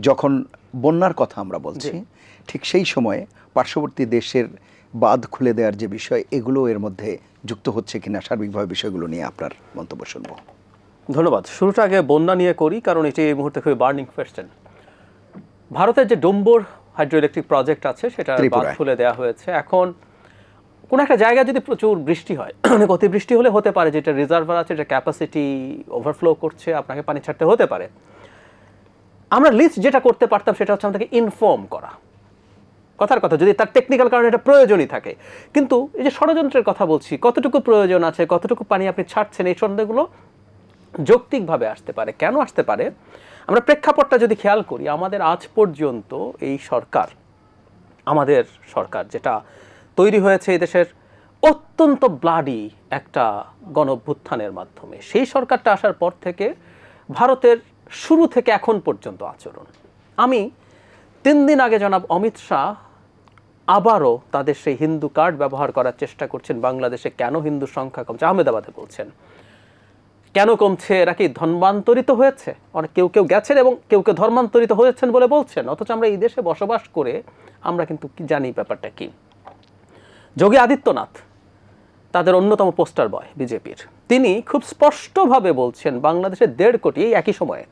যখন বন্যার কথা আমরা বলছি ঠিক সেই সময়ে পার্শ্ববর্তী দেশের বাঁধ খুলে দেওয়ার যে বিষয় এগুলো এর মধ্যে যুক্ত হচ্ছে কিনা সার্বিকভাবে বিষয়গুলো নিয়ে আপনার মন্তব্য শুনব। ধন্যবাদ। শুরুটা আগে বন্যা নিয়ে করি কারণ এটি এই মুহূর্তে খুবই বার্নিং কোয়েশ্চেন। ভারতের যে ডম্বর হাইড্রো ইলেকট্রিক প্রজেক্ট আছে সেটা বাঁধ ত্রিপুরায়। খুলে দেওয়া হয়েছে। এখন কোন একটা জায়গায় যদি প্রচুর বৃষ্টি হয় অনেক অতিবৃষ্টি হলে হতে পারে যেটা রিজার্ভার আছে যেটা ক্যাপাসিটি ওভারফ্লো করছে আপনাকে পানি ছাড়তে হতে পারে। আমরা লিস্ট যেটা করতে পারতাম সেটা হচ্ছে আমাদেরকে ইনফর্ম করা। কথার কথা, যদি তার টেকনিক্যাল কারণে এটা প্রয়োজনই থাকে। কিন্তু এই যে ষড়যন্ত্রের কথা বলছি, কতটুকু প্রয়োজন আছে, কতটুকু পানি আপনি ছাড়ছেন, এই সন্দেহগুলো যৌক্তিকভাবে আসতে পারে। কেন আসতে পারে? আমরা প্রেক্ষাপটটা যদি খেয়াল করি, আমাদের আজ পর্যন্ত এই সরকার, আমাদের সরকার যেটা তৈরি হয়েছে এই দেশের অত্যন্ত ব্লাডি একটা গণভ্যুত্থানের মাধ্যমে, সেই সরকারটা আসার পর থেকে ভারতের শুরু থেকে এখন পর্যন্ত আচরণ। আমি তিন দিন আগে জনাব অমিত শাহ আবারও তাদের সেই হিন্দু কার্ড ব্যবহার করার চেষ্টা করছেন। বাংলাদেশে কেন হিন্দু সংখ্যা কমছে? আহমেদাবাদে বলছেন। কেন কমছে? এরা কি ধর্মান্তরিত হয়েছে? অনেক কেউ কেউ গেছেন এবং কেউ কেউ ধর্মান্তরিত হয়েছেন বলে বলছেন। অথচ আমরা এই দেশে বসবাস করে আমরা কিন্তু জানি ব্যাপারটা কি? যোগী আদিত্যনাথ তাদের অন্যতম পোস্টার বয়, বিজেপির। তিনি খুব স্পষ্টভাবে বলছেন, বাংলাদেশে দেড় কোটি, এই একই সময়ে,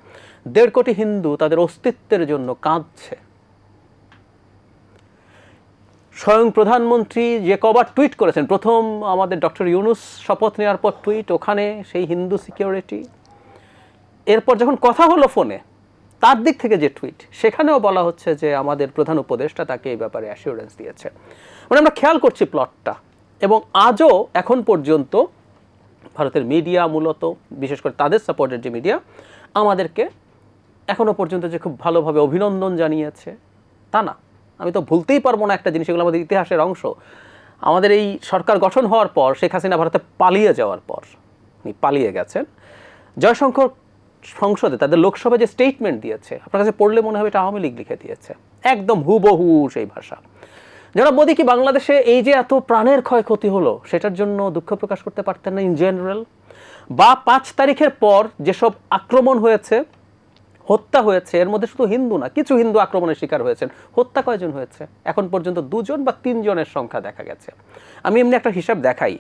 দেড় কোটি হিন্দু তাদের অস্তিত্বের জন্য কাঁদছে। স্বয়ং প্রধানমন্ত্রী যে কবার টুইট করেছেন, প্রথম আমাদের ডক্টর ইউনুস শপথ নেওয়ার পর টুইট, ওখানে সেই হিন্দু সিকিউরিটি। এরপর যখন কথা হলো ফোনে, তার দিক থেকে যে টুইট, সেখানেও বলা হচ্ছে যে আমাদের প্রধান উপদেষ্টা তাকে এই ব্যাপারে অ্যাসিওরেন্স দিয়েছে। মানে আমরা খেয়াল করছি প্লটটা। এবং আজও এখন পর্যন্ত ভারতের মিডিয়া মূলত, বিশেষ করে তাদের সাপোর্টেড যে মিডিয়া আমাদেরকে এখনও পর্যন্ত যে খুব ভালোভাবে অভিনন্দন জানিয়েছে, তা না। আমি তো ভুলতেই পারব না একটা জিনিস এগুলো আমাদের ইতিহাসের অংশ। আমাদের এই সরকার গঠন হওয়ার পর, শেখ হাসিনা ভারতে পালিয়ে যাওয়ার পর, উনি পালিয়ে গেছেন। জয়শঙ্কর সংসদে তাদের লোকসভায় যে স্টেটমেন্ট দিয়েছে, আপনার কাছে পড়লে মনে হবে এটা আওয়ামী লীগ লিখে দিয়েছে। একদম হুবহু সেই ভাষা। যারা মোদী কি বাংলাদেশে এই যে এত প্রাণের ক্ষয়ক্ষতি হলো, সেটার জন্য দুঃখ প্রকাশ করতে পারতেন না ইন জেনারেল বা পাঁচ তারিখের পর যেসব আক্রমণ হয়েছে, হত্যা হয়েছে, এর মধ্যে শুধু হিন্দু না, কিছু হিন্দু আক্রমণের শিকার হয়েছেন। হত্যা কয়জন হয়েছে? এখন পর্যন্ত দুজন বা তিনজনের সংখ্যা দেখা গেছে। আমি এমনি একটা হিসাব দেখাই।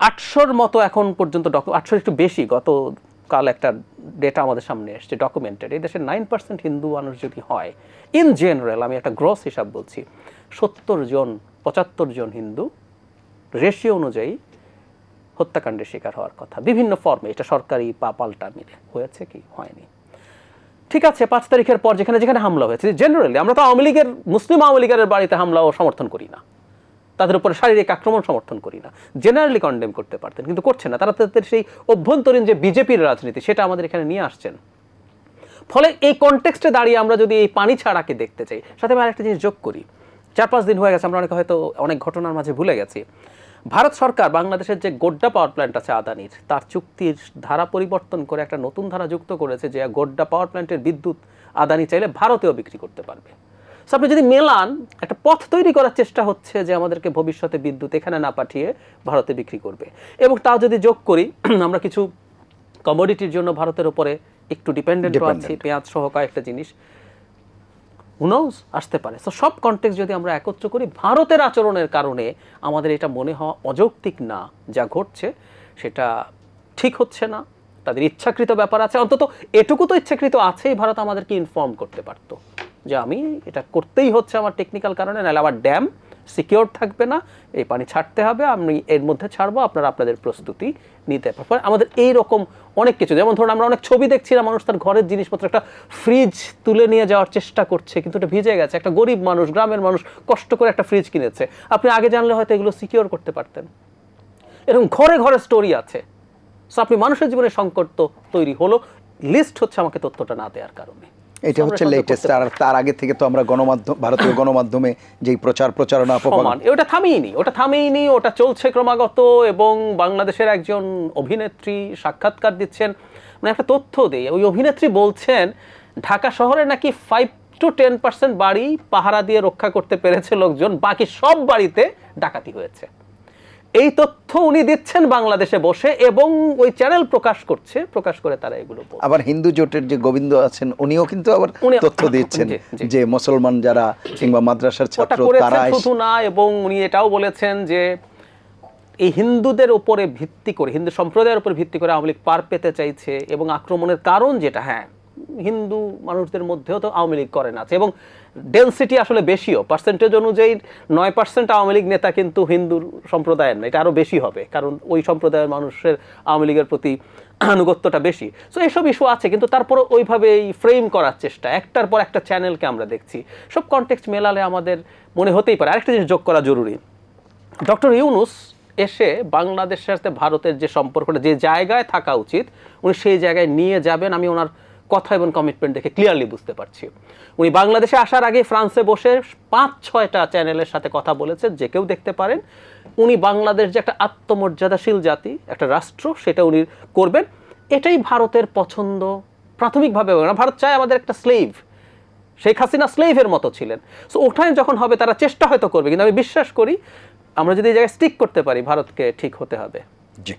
আটশোর মতো এখন পর্যন্ত আটশোর একটু বেশি, গত কাল একটা ডেটা আমাদের সামনে এসছে ডকুমেন্টেড এই দেশের নাইন পার্সেন্ট হিন্দু মানুষ যদি হয় ইন জেনারেল আমি একটা গ্রস হিসাব বলছি, সত্তর জন, পঁচাত্তর জন হিন্দু রেশিও অনুযায়ী হত্যাকাণ্ডের শিকার হওয়ার কথা। বিভিন্ন ফর্মে এটা সরকারি পা পাল্টা মিলে। হয়েছে কি? হয়নি। ঠিক আছে, পাঁচ তারিখের পর যেখানে যেখানে হামলা হয়েছে জেনারেলি আমরা তো আওয়ামী লীগের, মুসলিম আওয়ামী লীগের বাড়িতে হামলা ও সমর্থন করি না। তাদের উপরে শারীরিক আক্রমণ সমর্থন করি না। জেনারেলি কন্ডেম করতে পারতেন, কিন্তু করছেন না। তারা তাদের সেই অভ্যন্তরীণ যে বিজেপির রাজনীতি, সেটা আমাদের এখানে নিয়ে আসছেন। ফলে এই কনটেক্সটে দাঁড়িয়ে আমরা যদি এই পানি ছাড়াকে দেখতে চাই, সাথে আমি আরেকটা জিনিস যোগ করি। চার পাঁচ দিন হয়ে গেছে, আমরা অনেকে হয়তো অনেক ঘটনার মাঝে ভুলে গেছি। ভারত সরকার বাংলাদেশের যে গোড্ডা পাওয়ার প্ল্যান্ট আছে আদানির, তার চুক্তির ধারা পরিবর্তন করে একটা নতুন ধারা যুক্ত করেছে যে গোড্ডা পাওয়ার প্ল্যান্টের বিদ্যুৎ আদানি চাইলে ভারতেও বিক্রি করতে পারবে। So আপনি যদি মেলান একটা পথ তৈরি করার চেষ্টা হচ্ছে যে আমাদেরকে ভবিষ্যতে বিদ্যুৎ এখানে না পাঠিয়ে ভারতে বিক্রি করবে। এবং তা যদি যোগ করি আমরা কিছু কমোডিটির জন্য ভারতের উপরে একটু ডিপেন্ডেন্ট আছি পেঁয়াজ সহ কয়েকটা জিনিস হুনৌস আসতে পারে। তো সব কন্টেক্স যদি আমরা একত্র করি ভারতের আচরণের কারণে আমাদের এটা মনে হওয়া অযৌক্তিক না যা ঘটছে সেটা ঠিক হচ্ছে না। তাদের ইচ্ছাকৃত ব্যাপার আছে। অন্তত এটুকু তো ইচ্ছাকৃত আছেই ভারত আমাদেরকে ইনফর্ম করতে পারতো। যে আমি এটা করতেই হচ্ছে আমার টেকনিক্যাল কারণে, নাহলে আমার ড্যাম সিকিওর থাকবে না, এই পানি ছাড়তে হবে, আমি এর মধ্যে ছাড়বো, আপনারা আপনাদের প্রস্তুতি নিতে পারবেন। আমাদের এই রকম অনেক কিছু, যেমন ধরুন আমরা অনেক ছবি দেখছিলাম মানুষ তার ঘরের জিনিসপত্র একটা ফ্রিজ তুলে নিয়ে যাওয়ার চেষ্টা করছে, কিন্তু এটা ভিজে গেছে। একটা গরিব মানুষ, গ্রামের মানুষ কষ্ট করে একটা ফ্রিজ কিনেছে। আপনি আগে জানলে হয়তো এগুলো সিকিওর করতে পারতেন। এরকম ঘরে ঘরে স্টোরি আছে। সো আপনি মানুষের জীবনে সংকট তো তৈরি হলো লিস্ট হচ্ছে আমাকে তথ্যটা না দেওয়ার কারণে। এটা হচ্ছে লেটেস্ট আর তার আগে থেকে তো আমরা গণমাধ্যম ভারতীয় গণমাধ্যমে যেই প্রচার প্রচারণা অপমান ওটা থামিয়েনি ওটা থামিয়েনি ওটা চলছে ক্রমাগত এবং বাংলাদেশের একজন অভিনেত্রী সাক্ষাৎকার দিচ্ছেন। মানে একটা তথ্য দেই ওই অভিনেত্রী বলছেন ঢাকা শহরে নাকি ফাইভ টু টেন পার্সেন্ট বাড়ি পাহারা দিয়ে রক্ষা করতে পেরেছে লোকজন বাকি সব বাড়িতে ডাকাতি হয়েছে। এই তথ্য উনি দিচ্ছেন বাংলাদেশে বসে এবং ওই চ্যানেল প্রকাশ করছে প্রকাশ করে তারা এগুলো আবার হিন্দু জোটের যে গোবিন্দ আছেন উনিও কিন্তু আবার তথ্য দিচ্ছেন জি, জি। যে মুসলমান যারা কিংবা মাদ্রাসার ছাত্র তারা শুধু না এবং উনি এটাও বলেছেন যে এই হিন্দুদের উপরে ভিত্তি করে হিন্দু সম্প্রদায়ের উপর ভিত্তি করে আওয়ামী লীগ পার পেতে চাইছে এবং আক্রমণের কারণ যেটা হ্যাঁ হিন্দু মানুষদের মধ্যেও তো আওয়ামী লীগ করে না আছে এবং ডেন্সিটি আসলে বেশিও। পার্সেন্টেজ অনুযায়ী নয় পার্সেন্ট আওয়ামী লীগ নেতা কিন্তু হিন্দু সম্প্রদায়ের না, এটা আরও বেশি হবে, কারণ ওই সম্প্রদায়ের মানুষের আওয়ামী লীগের প্রতি আনুগত্যটা বেশি। সো এসব ইস্যু আছে, কিন্তু তারপরে ওইভাবে এই ফ্রেম করার চেষ্টা, একটার পর একটা চ্যানেলকে আমরা দেখছি। সব কনটেক্সট মেলালে আমাদের মনে হতেই পারে। আরেকটা জিনিস যোগ করা জরুরি। ডক্টর ইউনুস এসে বাংলাদেশের সাথে ভারতের যে সম্পর্কটা, যে জায়গায় থাকা উচিত, উনি সেই জায়গায় নিয়ে যাবেন, আমি ওনার কথা এবং কমিটমেন্ট দেখে ক্লিয়ারলি বুঝতে পারছি। উনি বাংলাদেশে আসার আগে ফ্রান্সে বসে পাঁচ, ছয়টা চ্যানেলের সাথে কথা বলেছেন, যে কেউ দেখতে পারেন। উনি বাংলাদেশ যে একটা আত্মমর্যাদাশীল জাতি, একটা রাষ্ট্র, সেটা উনি করবেন। এটাই ভারতের পছন্দ প্রাথমিকভাবে। ভারত চায় আমাদের একটা স্লেভ শেখ হাসিনা স্লেভের মতো ছিলেন। সো ওখানে যখন হবে, তারা চেষ্টা হয়তো করবে। কিন্তু আমি বিশ্বাস করি, আমরা যদি এই জায়গায় স্টিক করতে পারি, ভারতকে ঠিক হতে হবে। জি।